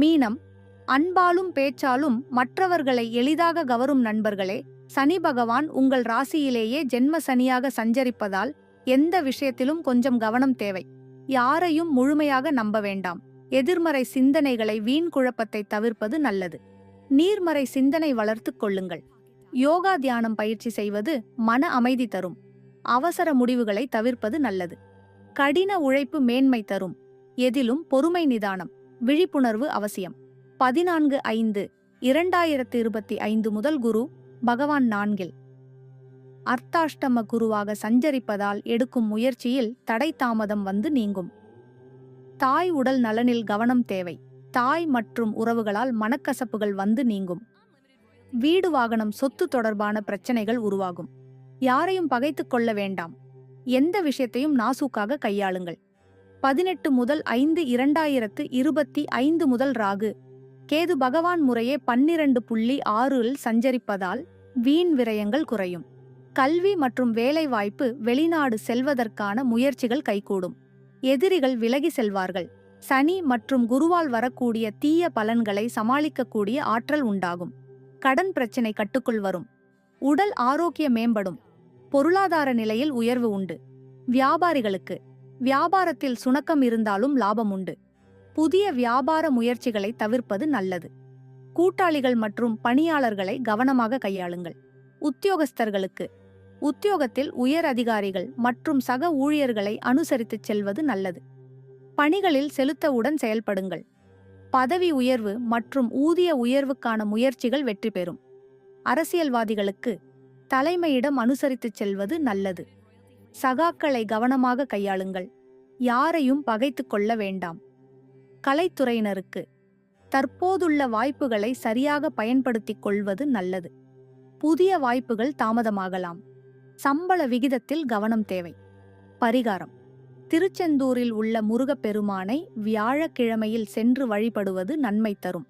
மீனம் அன்பாலும் பேச்சாலும் மற்றவர்களை எளிதாக கவரும் நண்பர்களே சனி பகவான் உங்கள் ராசியிலேயே ஜென்ம சனியாக சஞ்சரிப்பதால் எந்த விஷயத்திலும் கொஞ்சம் கவனம் தேவை. யாரையும் முழுமையாக நம்ப வேண்டாம். எதிர்மறை சிந்தனைகளை வீண் குழப்பத்தை தவிர்ப்பது நல்லது. நீர்மறை சிந்தனை வளர்த்துக் கொள்ளுங்கள். யோகா தியானம் பயிற்சி செய்வது மன அமைதி தரும். அவசர முடிவுகளை தவிர்ப்பது நல்லது. கடின உழைப்பு மேன்மை தரும். எதிலும் பொறுமை நிதானம். விழிப்புணர்வு அவசியம். பதினான்கு ஐந்து இரண்டாயிரத்து இருபத்தி ஐந்து முதல் குரு பகவான் நான்கில். அர்த்தாஷ்டம குருவாக சஞ்சரிப்பதால் எடுக்கும் முயற்சியில் தடை தாமதம் வந்து நீங்கும். தாய் உடல் நலனில் கவனம் தேவை. தாய் மற்றும் உறவுகளால் மனக்கசப்புகள் வந்து நீங்கும். வீடு வாகனம் சொத்து தொடர்பான பிரச்சனைகள் உருவாகும். யாரையும் பகைத்துக் கொள்ள வேண்டாம். எந்த விஷயத்தையும் நாசூக்காக கையாளுங்கள். பதினெட்டு முதல் ஐந்து இரண்டாயிரத்து இருபத்தி ஐந்து முதல் ராகு. கேது பகவான் முறையே பன்னிரண்டு புள்ளி ஆறில் சஞ்சரிப்பதால் வீண் விரயங்கள் குறையும். கல்வி மற்றும் வேலைவாய்ப்பு வெளிநாடு செல்வதற்கான முயற்சிகள் கைகூடும். எதிரிகள் விலகி செல்வார்கள். சனி மற்றும் குருவால் வரக்கூடிய தீய பலன்களை சமாளிக்கக்கூடிய ஆற்றல் உண்டாகும். கடன் பிரச்சினை கட்டுக்குள் வரும். உடல் ஆரோக்கியம் மேம்படும். பொருளாதார நிலையில் உயர்வு உண்டு. வியாபாரிகளுக்கு வியாபாரத்தில் சுணக்கம் இருந்தாலும் லாபம் உண்டு. புதிய வியாபார முயற்சிகளை தவிர்ப்பது நல்லது. கூட்டாளிகள் மற்றும் பணியாளர்களை கவனமாக கையாளுங்கள். உத்தியோகஸ்தர்களுக்கு உத்தியோகத்தில் உயர் அதிகாரிகள் மற்றும் சக ஊழியர்களை அனுசரித்துச் செல்வது நல்லது. பணிகளில் செலுத்தவுடன் செயல்படுங்கள். பதவி உயர்வு மற்றும் ஊதிய உயர்வுக்கான முயற்சிகள் வெற்றி பெறும். அரசியல்வாதிகளுக்கு தலைமையிடம் அனுசரித்துச் செல்வது நல்லது. சகாக்களை கவனமாக கையாளுங்கள். யாரையும் பகைத்து கொள்ள வேண்டாம். கலைத்துறையினருக்கு தற்போதுள்ள வாய்ப்புகளை சரியாக பயன்படுத்திக் கொள்வது நல்லது. புதிய வாய்ப்புகள் தாமதமாகலாம். சம்பள விகிதத்தில் கவனம் தேவை. பரிகாரம். திருச்செந்தூரில் உள்ள முருகப்பெருமானை வியாழக்கிழமையில் சென்று வழிபடுவது நன்மை தரும்.